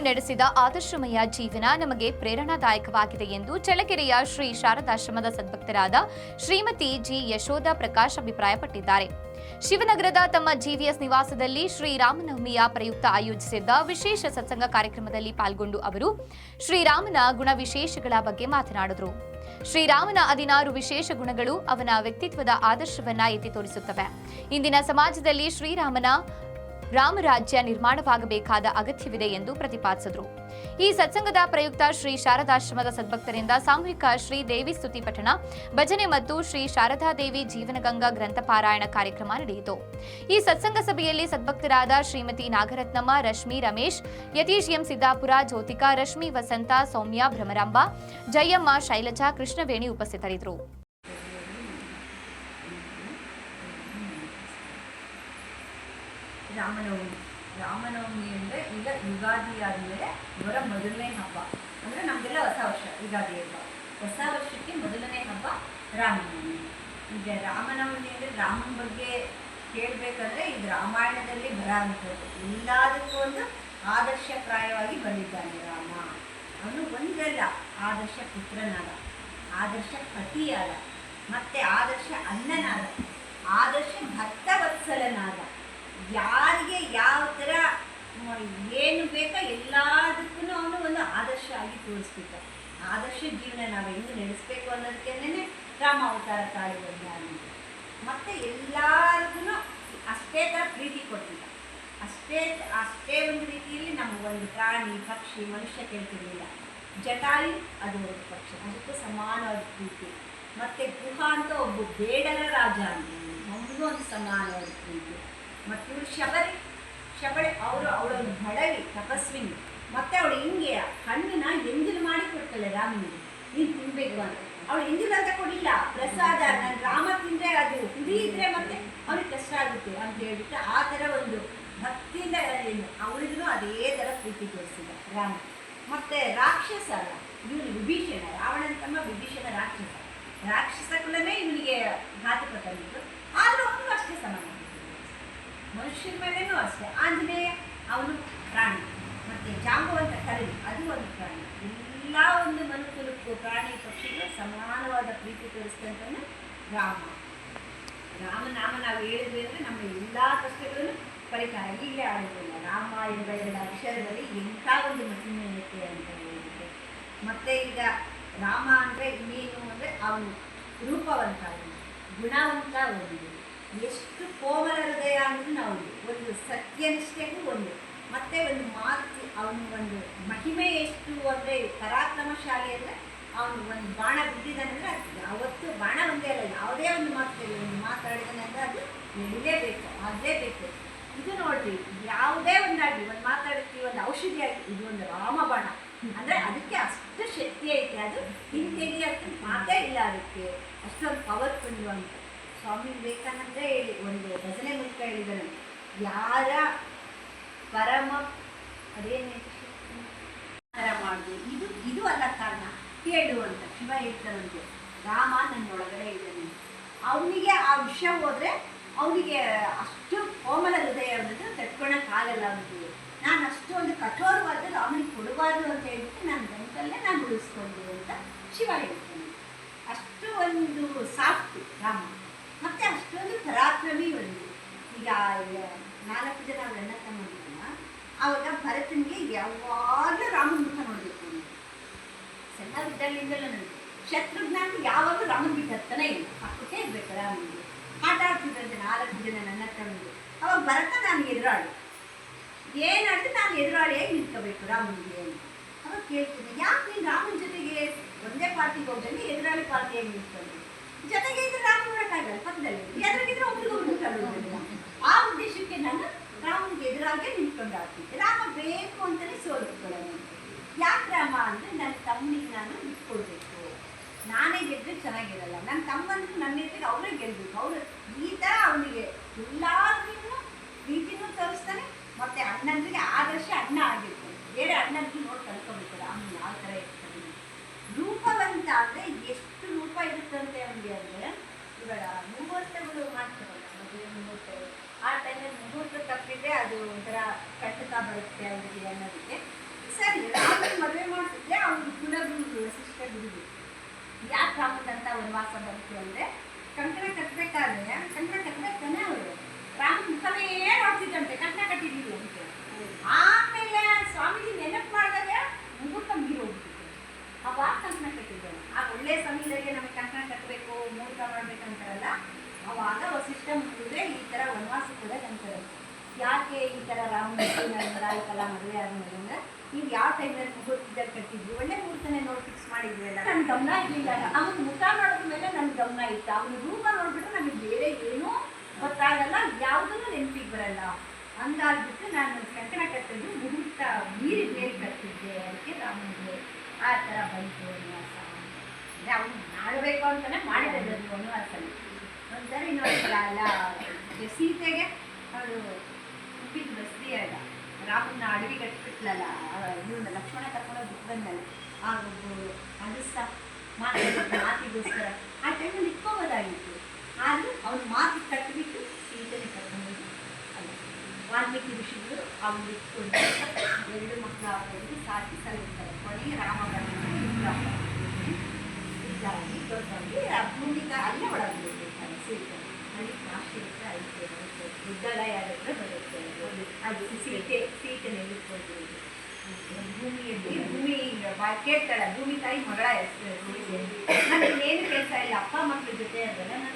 ನಡೆಸಿದ ಆದರ್ಶಮಯ ಜೀವನ ನಮಗೆ ಪ್ರೇರಣಾದಾಯಕವಾಗಿದೆ ಎಂದು ಚಳ್ಳಕೆರೆಯ ಶ್ರೀ ಶಾರದಾಶ್ರಮದ ಸದ್ಭಕ್ತರಾದ ಶ್ರೀಮತಿ ಜಿ ಯಶೋಧ ಪ್ರಕಾಶ್ ಅಭಿಪ್ರಾಯಪಟ್ಟಿದ್ದಾರೆ. ಶಿವನಗರದ ತಮ್ಮ ಜಿವಿಎಸ್ ನಿವಾಸದಲ್ಲಿ ಶ್ರೀರಾಮನವಮಿಯ ಪ್ರಯುಕ್ತ ಆಯೋಜಿಸಿದ್ದ ವಿಶೇಷ ಸತ್ಸಂಗ ಕಾರ್ಯಕ್ರಮದಲ್ಲಿ ಪಾಲ್ಗೊಂಡು ಅವರು ಶ್ರೀರಾಮನ ಗುಣವಿಶೇಷಗಳ ಬಗ್ಗೆ ಮಾತನಾಡಿದರು. ಶ್ರೀರಾಮನ ಹದಿನಾರು ವಿಶೇಷ ಗುಣಗಳು ಅವನ ವ್ಯಕ್ತಿತ್ವದ ಆದರ್ಶವನ್ನ ಎತ್ತಿ ತೋರಿಸುತ್ತವೆ. ಇಂದಿನ ಸಮಾಜದಲ್ಲಿ ಶ್ರೀರಾಮನ ರಾಮರಾಜ್ಯ ನಿರ್ಮಾಣವಾಗಬೇಕಾದ ಅಗತ್ಯವಿದೆ ಎಂದು ಪ್ರತಿಪಾದಿಸಿದರು. ಈ ಸತ್ಸಂಗದ ಪ್ರಯುಕ್ತ ಶ್ರೀ ಶಾರದಾಶ್ರಮದ ಸದ್ಭಕ್ತರಿಂದ ಸಾಮೂಹಿಕ ಶ್ರೀ ದೇವಿ ಸ್ತುತಿ ಪಠಣ, ಭಜನೆ ಮತ್ತು ಶ್ರೀ ಶಾರದಾದೇವಿ ಜೀವನಗಂಗಾ ಗ್ರಂಥ ಪಾರಾಯಣ ಕಾರ್ಯಕ್ರಮ ನಡೆಯಿತು. ಈ ಸತ್ಸಂಗ ಸಭೆಯಲ್ಲಿ ಸದ್ಭಕ್ತರಾದ ಶ್ರೀಮತಿ ನಾಗರತ್ನಮ್ಮ, ರಶ್ಮಿ ರಮೇಶ್ ಯತೀಶ್ ಎಂ ಸಿದ್ದಾಪುರ, ಜ್ಯೋತಿಕಾ ರಶ್ಮಿ, ವಸಂತ, ಸೌಮ್ಯ, ಭ್ರಮರಾಂಬ, ಜಯಮ್ಮ, ಶೈಲಜಾ, ಕೃಷ್ಣವೇಣಿ ಉಪಸ್ಥಿತರಿದ್ದರು. ರಾಮನವಮಿ. ರಾಮನವಮಿ ಅಂದರೆ ಈಗ ಯುಗಾದಿ ಆದಮೇಲೆ ಇವರ ಮೊದಲನೇ ಹಬ್ಬ. ಅಂದರೆ ನಮಗೆಲ್ಲ ಹೊಸ ವರ್ಷ, ಯುಗಾದಿ ಹಬ್ಬ. ಹೊಸ ವರ್ಷಕ್ಕೆ ಮೊದಲನೇ ಹಬ್ಬ ರಾಮನವಮಿ. ಈಗ ರಾಮನವಮಿ ಅಂದರೆ ರಾಮನ ಬಗ್ಗೆ ಕೇಳಬೇಕಂದ್ರೆ ಇದು ರಾಮಾಯಣದಲ್ಲಿ ಬರ ಅಂಥದ್ದು ಎಲ್ಲದಕ್ಕೂ ಒಂದು ಆದರ್ಶಪ್ರಾಯವಾಗಿ ಬಂದಿದ್ದಾನೆ ರಾಮ. ಅವನು ಒಂದಲ್ಲ, ಆದರ್ಶ ಪುತ್ರನಾದ, ಆದರ್ಶ ಪತಿಯಾದ, ಮತ್ತೆ ಆದರ್ಶ ಅಣ್ಣನಾದ, ಆದರ್ಶ ಭಕ್ತವತ್ಸಲನಾದ. ಯಾರಿಗೆ ಯಾವ ಥರ ಏನು ಬೇಕೋ ಎಲ್ಲದಕ್ಕೂ ಅವನು ಒಂದು ಆದರ್ಶ ಆಗಿ ತೋರಿಸ್ಬಿಟ್ಟ ಆದರ್ಶ ಜೀವನ ನಾವು ಹೆಂಗೆ ನಡೆಸ್ಬೇಕು ಅನ್ನೋದಕ್ಕೇನೆ ರಾಮ ಅವತಾರ ತಾಳಿ ಬಂದ ಮತ್ತು ಎಲ್ಲರಿಗೂ ಅಷ್ಟೇ ಥರ ಪ್ರೀತಿ ಕೊಟ್ಟಿಲ್ಲ. ಅಷ್ಟೇ ಅಷ್ಟೇ ಒಂದು ರೀತಿಯಲ್ಲಿ ಒಂದು ಪ್ರಾಣಿ, ಪಕ್ಷಿ, ಮನುಷ್ಯ ಕೇಳ್ತಿರಲಿಲ್ಲ. ಜಟಾಯಿ, ಅದು ಒಂದು ಪಕ್ಷಿ. ಅದಕ್ಕೂ ಸಮಾನವಾದ ಪ್ರೀತಿ. ಮತ್ತು ಗುಹ ಅಂತ ಒಬ್ಬ ಬೇಡರ ರಾಜ ಅಂತ. ನಮಗೂ ಒಂದು ಸಮಾನವಾದ ಪ್ರೀತಿ. ಮತ್ತು ಇವ್ರು ಶಬರಿ ಶಬರಿ ಅವರು ಅವಳೊಂದು ಬಡವಿ ತಪಸ್ವಿನಿ. ಮತ್ತೆ ಅವಳು ಹಿಂಗೆ ಹಣ್ಣನ್ನ ಎಂಜಿಲು ಮಾಡಿ ಕೊಡ್ತಾಳೆ ರಾಮನಿಗೆ? ನೀನು ತಿನ್ಬೇಕು ಅಂತ. ಅವಳು ಎಂಜಲು ಅಂತ ಕೊಡಿಲ್ಲ ಪ್ರಸಾದ, ನಾನು ರಾಮ ತಿಂದ್ರೆ ಅದು. ಹುಡಿ ಇದ್ರೆ ಮತ್ತೆ ಅವ್ರಿಗೆ ಕಷ್ಟ ಆಗುತ್ತೆ ಅಂತ ಹೇಳ್ಬಿಟ್ಟು ಆ ಥರ ಒಂದು ಭಕ್ತಿಯಿಂದ ಅವಳಿಗೂ ಅದೇ ಥರ ಪ್ರೀತಿ ತೋರಿಸಿದ ರಾಮ. ಮತ್ತೆ ರಾಕ್ಷಸ ಅಲ್ಲ, ಇವನು ವಿಭೀಷಣ, ರಾವಣನ ತಮ್ಮ ವಿಭೀಷಣ ರಾಕ್ಷಸ. ರಾಕ್ಷಸ ಕುಲನೇ ಇವನಿಗೆ ಘಾತಕ ತಂದಿದ್ದು. ಆದರೂ ಅವನು ಅಷ್ಟೇ ಸಮಾನ. ಮನುಷ್ಯನ ಮೇಲೇನೂ ಅಷ್ಟೇ. ಆಂಜನೇಯ, ಅವನು ಪ್ರಾಣಿ. ಮತ್ತು ಅಂತ ಕರಡಿ ಅದು ಒಂದು ಪ್ರಾಣಿ. ಎಲ್ಲ ಒಂದು ಮನುಕುಲಕ್ಕೂ ಪ್ರಾಣಿ ಪಕ್ಷಿಗಳು ಸಮಾನವಾದ ಪ್ರೀತಿ ತೋರಿಸ್ತಂತಾನೆ ರಾಮ. ರಾಮನಾಮ ನಾವು ಹೇಳಿದ್ವಿ ಅಂದರೆ ನಮ್ಮ ಎಲ್ಲ ಕಷ್ಟಗಳನ್ನು ಪರಿಹಾರ ಇಲ್ಲೇ ಆಡಿಲ್ಲ ರಾಮ ಎಂಬ ಎರಡು ಅಕ್ಷರದಲ್ಲಿ ಎಂಥ ಒಂದು ಮಹಿಮೆಯುತ್ತೆ ಅಂತ ಹೇಳಿಬಿಟ್ಟು ಮತ್ತೆ ಈಗ ರಾಮ ಅಂದರೆ ಇನ್ನೇನು ಅಂದರೆ ಅವನು ರೂಪವಂತ. ಗುಣವಂತ ಒಂದು. ಎಷ್ಟು ಕೋಮಲ ಹೃದಯ ಅಂದ್ರೆ ನಾವು ಒಂದು ಸತ್ಯನಿಷ್ಠೆಗೂ ಒಂದು, ಮತ್ತೆ ಒಂದು ಮಾತು ಅವನು ಒಂದು ಮಹಿಮೆ ಎಷ್ಟು ಅಂದರೆ ಪರಾಕ್ರಮಶಾಲಿ ಅಂದರೆ ಅವನು ಒಂದು ಬಾಣ ಬಿದ್ದಿದ್ದಾನಂದ್ರೆ ಅದು ಯಾವತ್ತೂ ಬಾಣ ಒಂದೇ ಅಲ್ಲ, ಯಾವುದೇ ಒಂದು ಮಾತು ಒಂದು ಮಾತಾಡಿದಾನೆ ಅಂದರೆ ಅದು ನಡಿಲೇಬೇಕು, ಆಗಲೇಬೇಕು. ಇದು ನೋಡ್ರಿ, ಯಾವುದೇ ಒಂದಾಗಿ ಒಂದು ಮಾತಾಡ್ತೀವಿ, ಒಂದು ಔಷಧಿ ಆಗಲಿ, ಇದು ಒಂದು ರಾಮಬಾಣ ಅಂದರೆ ಅದಕ್ಕೆ ಅಷ್ಟು ಶಕ್ತಿ ಐತೆ, ಅದು ಹಿಂತೆಗಿಯಕ್ಕೆ ಮಾತೇ ಇಲ್ಲ ಅದಕ್ಕೆ, ಅಷ್ಟೊಂದು ಪವರ್ಫುಲ್ ಅಂತ ಸ್ವಾಮಿ ವಿವೇಕಾನಂದ್ರೆ ಹೇಳಿ, ಒಂದು ಭಜನೆ ಮೂಲಕ ಹೇಳಿದ್ದಾರೆ ಯಾರ ಪರಮ, ಅದೇನು ಮಾಡುದು. ಇದು ಇದು ಅಲ್ಲ ಕಾರಣ. ಕೇಳು ಅಂತ ಶಿವ ಹೇಳ್ತಾನಂತೆ ರಾಮ ನನ್ನೊಳಗಡೆ ಇದ್ದಾನೆ. ಅವನಿಗೆ ಆ ವಿಷಯ ಹೋದ್ರೆ ಅವನಿಗೆ ಅಷ್ಟು ಕೋಮಲ ಹೃದಯ ಅನ್ನೋದು ತಟ್ಕೊಳಕ್ಕಾಗಲ್ಲ ಅವನಿಗೆ ನಾನು ಅಷ್ಟು ಒಂದು ಕಠೋರವಾದ್ರೆ ಅವನಿಗೆ ಕೊಡಬಾರ್ದು ಅಂತ ಹೇಳ್ಬಿಟ್ಟು ನಾನು ಗಂಟಲ್ಲೇ ನಾನು ಉಳಿಸ್ಕೊಂಡು ಅಂತ ಶಿವ ಹೇಳ್ತಾನೆ. ಅಷ್ಟು ಒಂದು ಸಾಫ್ಟ್ ರಾಮ. ಅಷ್ಟೊಂದು ಒಂದು. ಈಗ ನಾಲ್ಕು ಜನ ಅವ್ರ ಅಣ್ಣ ತಮ್ಮಂದಿರಲ್ಲ ಆವಾಗ ಭರತನಿಗೆ ಯಾವಾಗಲೂ ರಾಮನ ಮುಖ ನೋಡಬೇಕು ಅವನು ಸಣ್ಣವಿದ್ದಾಗಲಿಂದಲೂ ನನಗೆ ಶತ್ರುಘ್ನ ಯಾವಾಗಲೂ ರಾಮನ ಬಿಟ್ಟು ಹತ್ತನೇ ಇಲ್ಲ. ಪಕ್ಕಕ್ಕೆ ಇರ್ಬೇಕು ರಾಮನಿಗೆ. ಆಟ ಆಡ್ತಿದ್ದಂತೆ ನಾಲ್ಕು ಜನ ನನ್ನ ತಮ್ಮಂದಿರು ಅವಾಗ ಭರತ ನಾನು ಎದುರಾಳಿ. ಏನಾದರೂ ನಾನು ಎದುರಾಳಿಯಾಗಿ ನಿಂತ್ಕೋಬೇಕು ರಾಮನಿಗೆ ಅವಾಗ ಕೇಳ್ತೀನಿ, ಯಾಕೆ ನೀನು ರಾಮನ ಜೊತೆಗೆ ಒಂದೇ ಪಾರ್ಟಿಗೆ ಹೋಗ್ದಂಗೆ ಎದುರಾಳಿ ಪಾರ್ಟಿಯಾಗಿ ನಿಂತ್ಕೊಂಡು? ಜೊತೆಗೆ ಇದ್ರೆ ರಾಮನ ನೋಡಕ್ಕಾಗಲ್ಲ ಪಕ್ಕದಲ್ಲಿ. ಎದುರಾಗಿದ್ರೆ ಒಬ್ರಿಗೊಬ್ರು ತಗೊಳ್ಳೋದಿಲ್ಲ ಆ ಉದ್ದೇಶಕ್ಕೆ ನಾನು ರಾಮನಿಗೆ ಎದುರಾಗೆ ನಿಂತ್ಕೊಂಡು ರಾಮ ಬೇಕು ಅಂತಲೇ ಸೋಲಿಸ್ಕೊಳ್ಳೋಣ ಯಾಕೆ ರಾಮ ಅಂದರೆ ನನ್ನ ತಮ್ಮನಿಗೆ ನಾನು ಬಿಟ್ಕೊಡ್ಬೇಕು ನಾನೇ ಗೆದ್ದರೆ ಚೆನ್ನಾಗಿರಲ್ಲ. ನನ್ನ ತಮ್ಮನಿಗೆ ನನ್ನ ಎದುರಿಗೆ ಅವರೇ ಗೆಲ್ಬೇಕು. ಅವರು ಈ ಥರ ಅವನಿಗೆ ಎಲ್ಲರಿಗೂ ಪ್ರೀತಿನೂ ತೋರಿಸ್ತಾನೆ, ಮತ್ತೆ ಅಣ್ಣಂದ್ರಿಗೆ ಆದರ್ಶ ಅಣ್ಣ ಆಗಿರ್ತಾನೆ. ಬೇರೆ ಅಣ್ಣನಿಗೆ ನೋಡಿ ಕಲ್ತ್ಕೊಬೇಕು ರಾಮ ಯಾವ ಥರ ಇರ್ತಾನೆ ರೂಪವಂತ ಅಂದರೆ ಎಷ್ಟು ರೂಪ ಇರುತ್ತಂತೆ ಮುಹೂರ್ತಗಳ ಮುಹೂರ್ತಗಳು ಮಾಡ್ತಾರಲ್ಲ ಮದುವೆ ಮುಹೂರ್ತಗಳು. ಆ ಟೈಮಲ್ಲಿ ಮುಹೂರ್ತ ತಪ್ಪಿದ್ರೆ ಅದು ಒಂಥರ ಕಟ್ಟುತ್ತ ಬರುತ್ತೆ ಅವರಿಗೆ ಅನ್ನೋದಕ್ಕೆ ಸರಿ ಆಮೇಲೆ ಮದುವೆ ಮಾಡ್ತಿದ್ರೆ ಅವ್ರಿಗೆ ಪುನರ್ ಸಿಸ್ಟರ್ ಬಿಡಬೇಕು ಯಾಕೆ ಆಗುತ್ತಂತ ವಾಸ ಬರುತ್ತೆ ಅಂದರೆ ಮುಹೂರ್ತ ಮಾಡ್ಬೇಕಂತಾರಲ್ಲ ಅವಾಗ ವಸಿಷ್ಠ ಮುಗಿದ್ರೆ ಈ ಥರ ಕೂಡ ಅಂತಾರೆ ಯಾಕೆ ಈ ಥರ ರಾಮನ ಮದುವೆ ಆದ್ಮೇಲೆ ಅಂದ್ರೆ ನೀವು ಯಾವ ಟೈಮಲ್ಲಿ ಮುಹೂರ್ತದಲ್ಲಿ ಕಟ್ಟಿದ್ವಿ ಒಳ್ಳೆ ಮುಹೂರ್ತನೇ ನೋಡಿ ಫಿಕ್ಸ್ ಮಾಡಿದ್ವಲ್ಲ ನನ್ನ ಗಮನ ಇರಲಿಲ್ಲ. ಅವನ ಮುಖ ನೋಡಿದ ಮೇಲೆ ನನ್ನ ಗಮನ ಇತ್ತು. ಅವನ ರೂಪ ನೋಡ್ಬಿಟ್ರೆ ನಮಗೆ ಬೇರೆ ಏನೂ ಗೊತ್ತಾಗಲ್ಲ. ಯಾವುದನ್ನು ನೆನಪಿಗೆ ಬರಲ್ಲ. ಹಂಗಾಗ್ಬಿಟ್ಟು ನಾನು ಕಂಕಣ ಕಟ್ಟಿದ್ದು ಮುಹೂರ್ತ ಮೀರಿ ಬೇರೆ ಕಟ್ಟಿದ್ದೆ. ಅದಕ್ಕೆ ರಾಮನಿಗೆ ಆ ಥರ ಬಂತು ವನವಾಸ ಅವನು ಮಾಡಬೇಕು ಅಂತಾನೆ ಮಾಡಿದೆ ಅದು ವನವಾಸಲ್ಲಿ ಒಂದ್ಸರಿ ಅಲ್ಲ ಸೀತೆಗೆ ಅವಳು ಹುಟ್ಟಿದ ಬಸ್ತಿ ಅಲ್ಲ, ರಾಮನ ಅಡುಗೆ ಕಟ್ಬಿಟ್ಲಲ್ಲ ಇವನ ಲಕ್ಷ್ಮಣ ಕರ್ಕೊಂಡು ಬಿಟ್ಟು ಬಂದಲ್ಲ ಆಗ ಅಗಸ್ತ ಮಾತಾಡೋದು ಮಾತಿಗೋಸ್ಕರ. ಆ ಟೈಮಲ್ಲಿ ಇಟ್ಕೋಬೋದಾಗಿತ್ತು ಆದರೂ ಅವ್ನ ಮಾತು ಕಟ್ಟಿಬಿಟ್ಟು ಸೀತೆನೆ ಕರ್ಕೊಂಡು ವಾಲ್ಮೀಕಿ ಋಷಿಗಳು ಅವ್ನು ಇಟ್ಕೊಂಡು ಎರಡು ಮಕ್ಕಳು ಸಾಕಿ ಸಲ್ಲಿಸ್ತಾರೆ. ಕೊನೆಗೆ ರಾಮ ದೊಡ್ಡವಾಗಿ ಆ ಭೂಮಿಕ ಅಲ್ಲೇ ಒಳಗೆ ಸೀತೆ. ಅಲ್ಲಿ ಕಾಶಿ ಹತ್ರ ಐತೆ ಬರುತ್ತೆ. ಬುದ್ಧಲಯ ಬರುತ್ತೆ ಅದು. ಸೀಟೆ ಸೀತೆ ನೆಲೆಸ್ಕೊಳ್ತೀವಿ ಭೂಮಿಯಲ್ಲಿ ಭೂಮಿ ಕೇಳ್ತಾಳೆ ಭೂಮಿ ತಾಯಿ ಮಗಳ ಹೆಸರು ನನಗೆ ಏನು ಕೆಲಸ ಇಲ್ಲ ಅಪ್ಪ ಮಕ್ಕಳ ಜೊತೆ ಅದೆಲ್ಲ